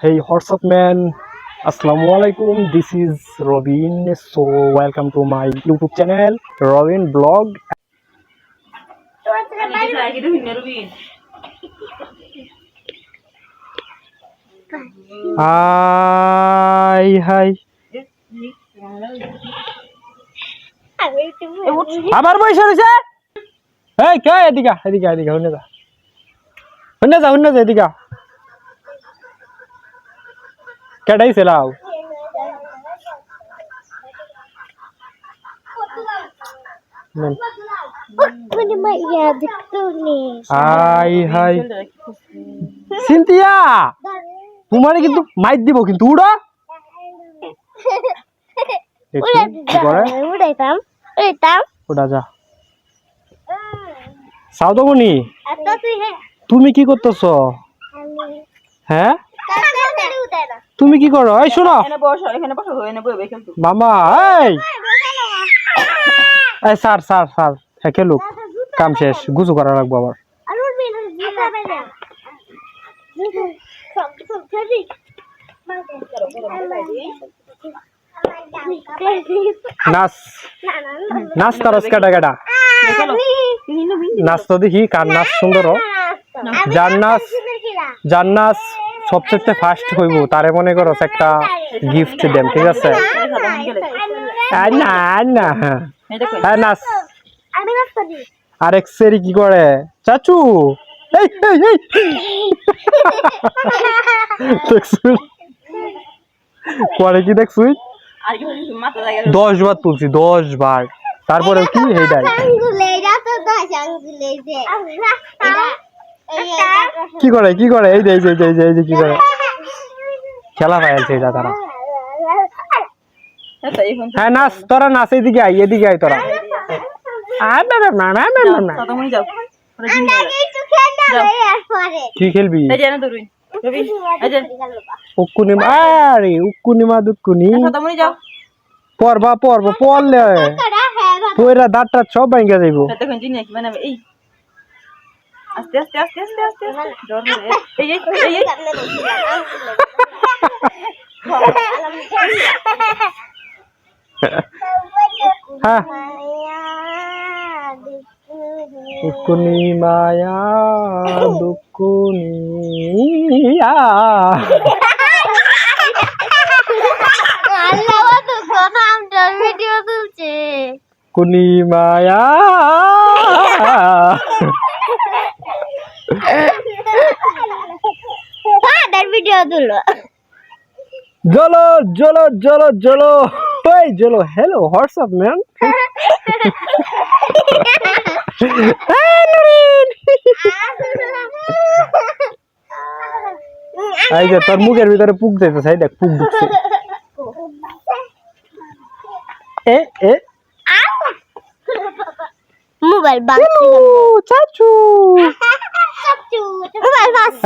Hey, up, man? Assalamu alaikum. This is Robin. So, welcome to my YouTube channel, Robin Blog. Hi, hi. আবার বসে রয়েছে এই কে এদিকে এদিকে এদিকে হুনে যা হুনে যা হুনে যা এদিকে আ। কেডাই সেলাও। Hi hi. সিনথিয়া তোমারে কিন্তু মাইর দিব কিন্তু উড়া। উড়াইতাম উড়াইতাম। ওটা যা। তুমি কি করতেছো? হ্যাঁ? তুমি কি করো? এই শোনো। মামা এই। এই স্যার স্যার স্যার হ্যাঁ খেলুক। কাম শেষ। গুজু করা লাগবো আবার। নাচ। নাচ তারস কাটা কাটা নাচ তো দেখি কার নাচ সুন্দর। যার নাচ সবচেয়ে ফার্স্ট হইব, তারে মনে করো একটা গিফট দেন ঠিক আছে? আর না আর না। হ্যাঁ করি আরেক সেরি কি করে? চাচু? পরে কি দেখছুই? আর দশ বার তুলছি, দশ বার। তারপরে কি? এইটাই কি করে কি করে? এই যে এই যে এই যে, এই যে কি করে? খেলা পাইছে এটা তারা। আচ্ছা হ্যাঁ নাচ তোরা নাচ এদিকে আই এদিকে আই তোরা। কি খেলবি? উক্কুনি আরে উক্কুনি মা দুক্কুনি তুমি যাও। পড়বা পড়বা পড়লে হ্যাঁ। পয়রা দাঁতটা সব ভাঙ্গা যাইব দেখুন জিনিয়া কি বানাবে এই আস্তে আস্তে আস্তে আস্তে আস্তে। এই এই এই এই হ্যাঁ মায়া মায়া দুকুনি কোন আমটার ভিডিও তুলছে কুনি মায়া ফাদার ভিডিও তুলো জলো জলো জলো জলো ওই জলো হ্যালো হোয়াটসঅ্যাপ ম্যান এই যে তোর মুখের ভিতরে পুক যাইতেছে এই দেখ পুক ঢুকছে। এ এ। মোবাইল বাংলা চাচু।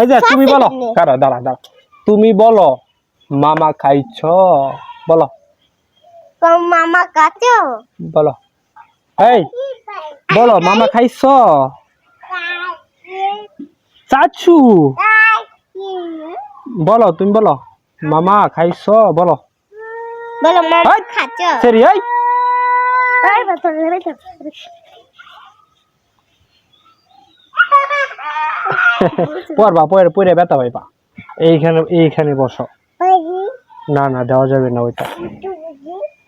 এই যে তুমি বলো। দাঁড়া দাঁড়া দাঁড়া। তুমি বলো মামা খাইছ? বলো। মামা কাছো বলো। এই বলো মামা খাইছ? চাচু। বলো তুমি বলো মামা খাইছ? বলো। বলো মামা এই পড়বা, পড়ে পড়ে ব্যথা পাইবা। এইখানে এইখানে বসো। না না, দেওয়া যাবে না ওইটা।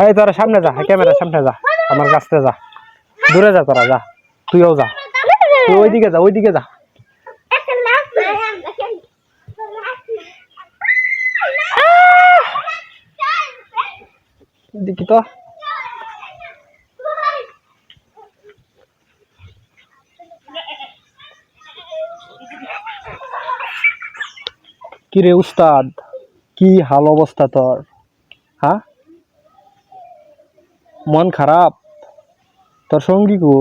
এই, তোরা সামনে যা ক্যামেরার সামনে যা, আমার কাছ যা। দূরে যা তোরা, যা। তুইও যা। তুই ওইদিকে যা ওইদিকে যা। দেখি তো। কিরে উস্তাদ, কি হাল অবস্থা তোর? হ্যাঁ? মন খারাপ? তোর সঙ্গী গো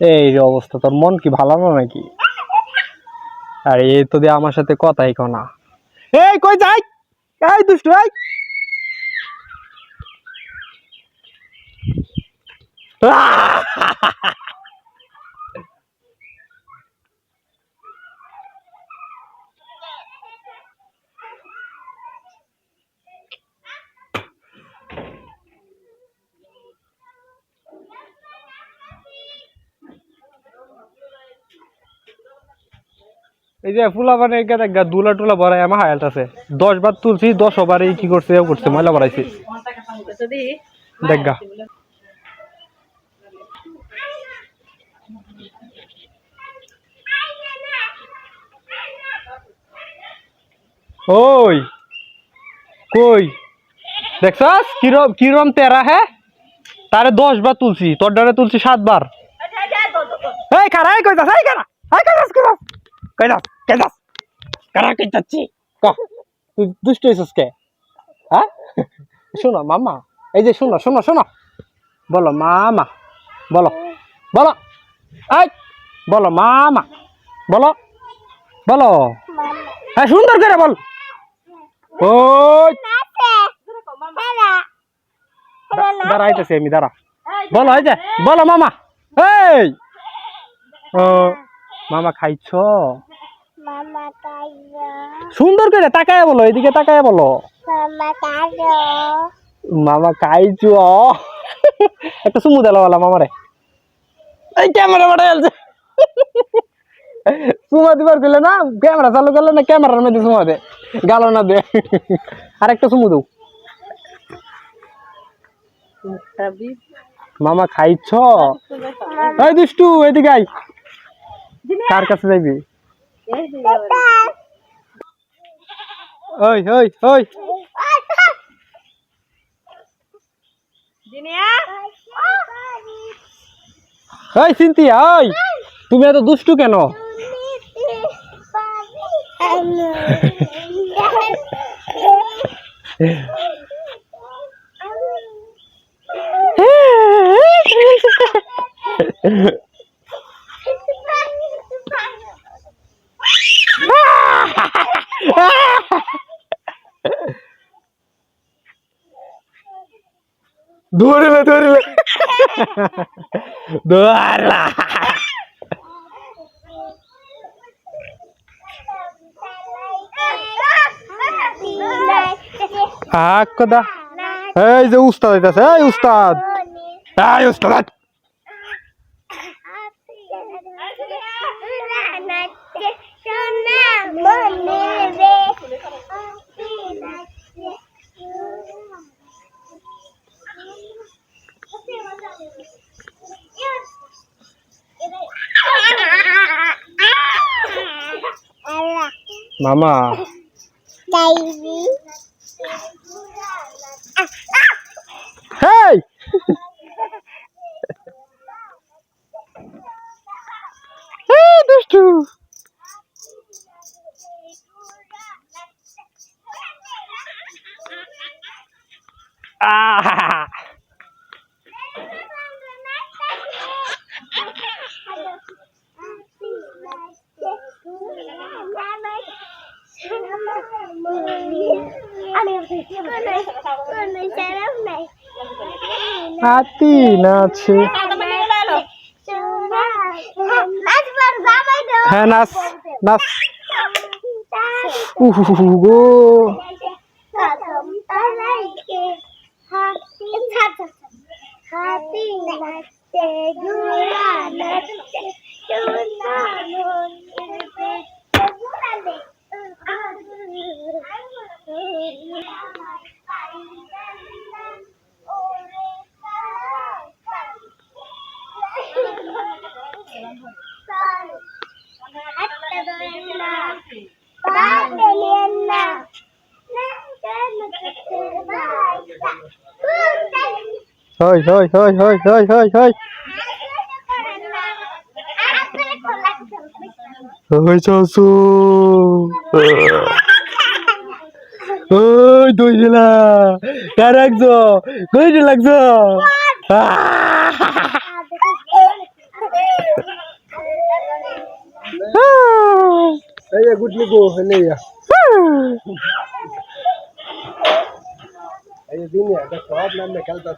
এই যে অবস্থা, তোর মন কি ভালো না নাকি? আরে এই তো দিয়ে আমার সাথে কথাই কনা এই কই যাই? এই দুষ্টু, এই! এই যে ফুলা মানে দেখা দুলা টুলা ভরাই আমার হায়াল আছে। দশ বার তুলছি দশ বার এই কি করছে এও করছে ময়লা ভরাইছি দেখা ওই কই? দেখছাস? কিরম কিরম তেরা হ্যাঁ তারে দশ বার তুলছি তোর ডারে তুলছি সাত বার। এই এই কইতাস এই কারা এই কইতাস কইতাস কইতাস কইতাস কারা ক তুই দুষ্ট হইছিস কে? হ্যাঁ? শোনো, মামা, এই যে শোনো শোনো শোনো। বলো, মামা। বলো বলো। এই, বলো, মামা। বলো বলো। হ্যাঁ সুন্দর করে বল। ওই। দাঁড়া আমি, দাঁড়া। বলো, এই যে, বলো, মামা। এই। ও, মামা খাইছ? সুন্দর করে তাকায় বলো এদিকে তাকায় বলো। মামা কাজো একটা সুমু দিল বলা মামারে। এই ক্যামেরা বাড়া গেছে সুমা দিবার গেলে না ক্যামেরা চালু করলে না ক্যামেরার মধ্যে সুমা দে গালো না দে। আর একটা সুমু দেও মামা খাইছ? এই দুষ্টু এদিকে আই কার কাছে যাইবি? ওই ওই ওই। ওই সিন্তিয়া ওই। তুমি এত দুষ্টু কেন? ধরিলে ধরিলে ধরলা আকদা এই যে উস্তাদ হইতাছে এই উস্তাদ। এই উস্তাদ। মামা। হেই দুষ্টু! হাতি না আছে হ্যাঁ নাচ নাচ। গো। হাতি নাচে Thôi thôi thôi thôi thôi thôi thôi. Ôi sao su. Ôi tôi là. Carajo, tôi là. Ah! এই যে গুটলি গো হেনে ইয়া। এই দিন ইয়া দা সব নাম মে কালতা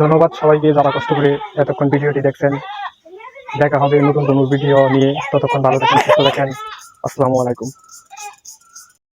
ধন্যবাদ সবাইকে যারা কষ্ট করে এতক্ষণ ভিডিওটি দেখছেন। দেখা হবে নতুন কোনো ভিডিও নিয়ে। ততক্ষণ ভালো থাকেন, সুস্থ থাকেন। আসসালামু আলাইকুম।